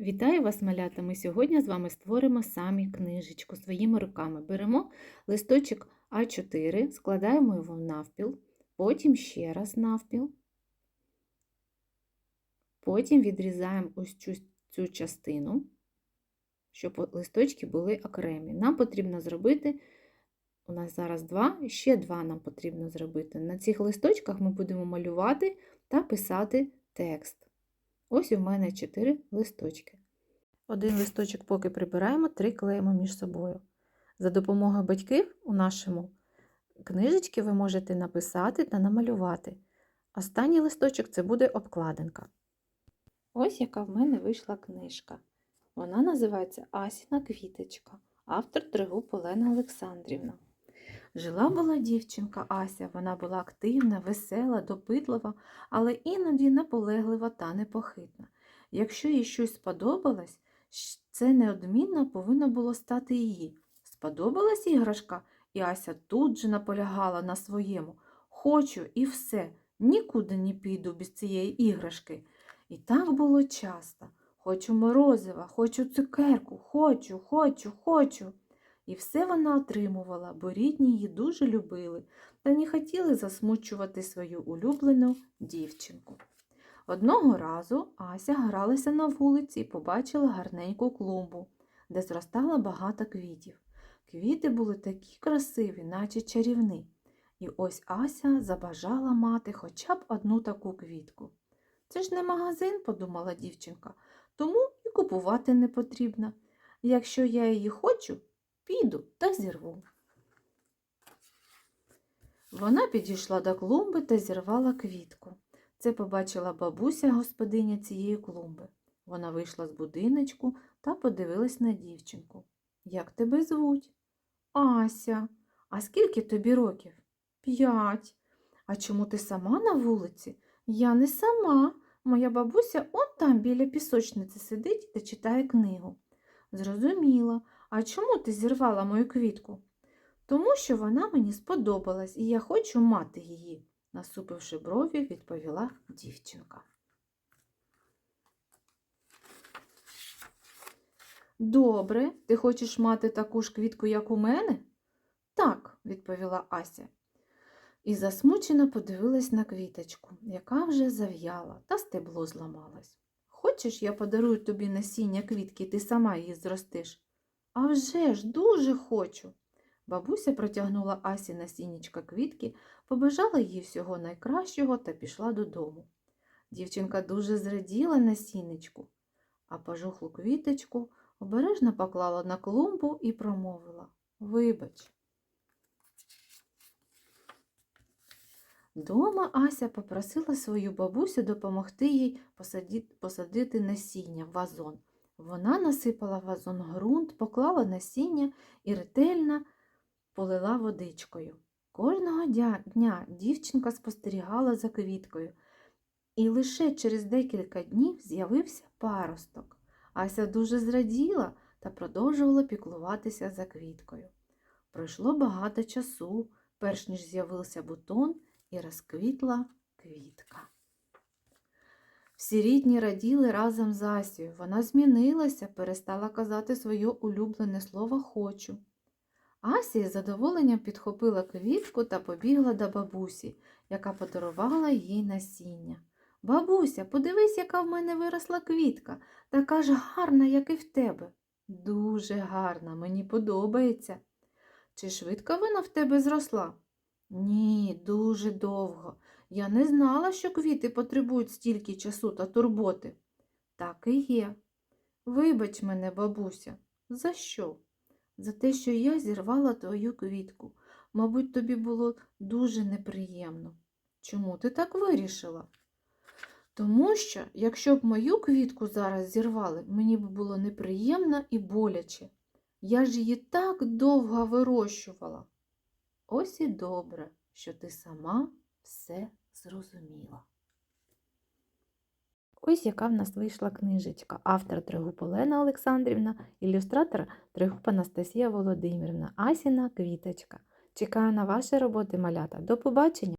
Вітаю вас, малята! Ми сьогодні з вами створимо самі книжечку своїми руками. Беремо листочок А4, складаємо його навпіл, потім ще раз навпіл, потім відрізаємо ось цю, цю частину, щоб листочки були окремі. Нам потрібно зробити, у нас зараз два, ще два нам потрібно зробити. На цих листочках ми будемо малювати та писати текст. Ось у мене 4 листочки. Один листочок поки прибираємо, три клеїмо між собою. За допомогою батьків у нашому книжечці ви можете написати та намалювати. Останній листочок це буде обкладинка. Ось яка в мене вийшла книжка. Вона називається Асіна квіточка, автор Тригуб Олена Олександрівна. Жила була дівчинка Ася, вона була активна, весела, допитлива, але іноді наполеглива та непохитна. Якщо їй щось сподобалось, це неодмінно повинно було стати її. Сподобалась іграшка, і Ася тут же наполягала на своєму. Хочу і все, нікуди не піду без цієї іграшки. І так було часто. Хочу морозива, хочу цукерку, хочу, хочу, хочу. І все вона отримувала, бо рідні її дуже любили та не хотіли засмучувати свою улюблену дівчинку. Одного разу Ася гралася на вулиці і побачила гарненьку клумбу, де зростало багато квітів. Квіти були такі красиві, наче чарівні. І ось Ася забажала мати хоча б одну таку квітку. Це ж не магазин, подумала дівчинка, тому і купувати не потрібно. Якщо я її хочу, піду та зірву. Вона підійшла до клумби та зірвала квітку. Це побачила бабуся господиня цієї клумби. Вона вийшла з будиночку та подивилась на дівчинку. Як тебе звуть? Ася. А скільки тобі років? П'ять. А чому ти сама на вулиці? Я не сама. Моя бабуся он там біля пісочниці сидить та читає книгу. Зрозуміла. А чому ти зірвала мою квітку? Тому що вона мені сподобалась, і я хочу мати її насупивши брові, відповіла дівчинка. Добре, ти хочеш мати таку ж квітку, як у мене? Так, відповіла Ася. І засмучено подивилась на квіточку, яка вже зав'яла та стебло зламалось. Хочеш, я подарую тобі насіння квітки, ти сама її зростиш? «А вже ж, дуже хочу. Бабуся протягнула Асі насіннячка квітки, побажала їй всього найкращого та пішла додому. Дівчинка дуже зраділа насінничку, а пожухлу квіточку обережно поклала на клумбу і промовила Вибач. Дома Ася попросила свою бабусю допомогти їй посадити насіння в вазон. Вона насипала вазон ґрунт, поклала насіння і ретельно полила водичкою. Кожного дня дівчинка спостерігала за квіткою, і лише через декілька днів з'явився паросток. Ася дуже зраділа та продовжувала піклуватися за квіткою. Пройшло багато часу, перш ніж з'явився бутон і розквітла квітка. Всі рідні раділи разом з Асією. Вона змінилася, перестала казати своє улюблене слово хочу. Ася з задоволенням підхопила квітку та побігла до бабусі, яка подарувала їй насіння. Бабуся, подивись, яка в мене виросла квітка, така ж гарна, як і в тебе. Дуже гарна, мені подобається. Чи швидко вона в тебе зросла? Ні, дуже довго. Я не знала, що квіти потребують стільки часу та турботи. Так і є. Вибач мене, бабуся, за що? за те, що я зірвала твою квітку. Мабуть, тобі було дуже неприємно. Чому ти так вирішила? Тому що, якщо б мою квітку зараз зірвали, мені б було неприємно і боляче. Я ж її так довго вирощувала. Ось і добре, що ти сама все зрозуміла. Ось яка в нас вийшла книжечка. Автор Тригуб Олена Олександрівна, ілюстратор Тригуб Анастасія Володимирівна, Асіна Квіточка. Чекаю на ваші роботи, малята. До побачення!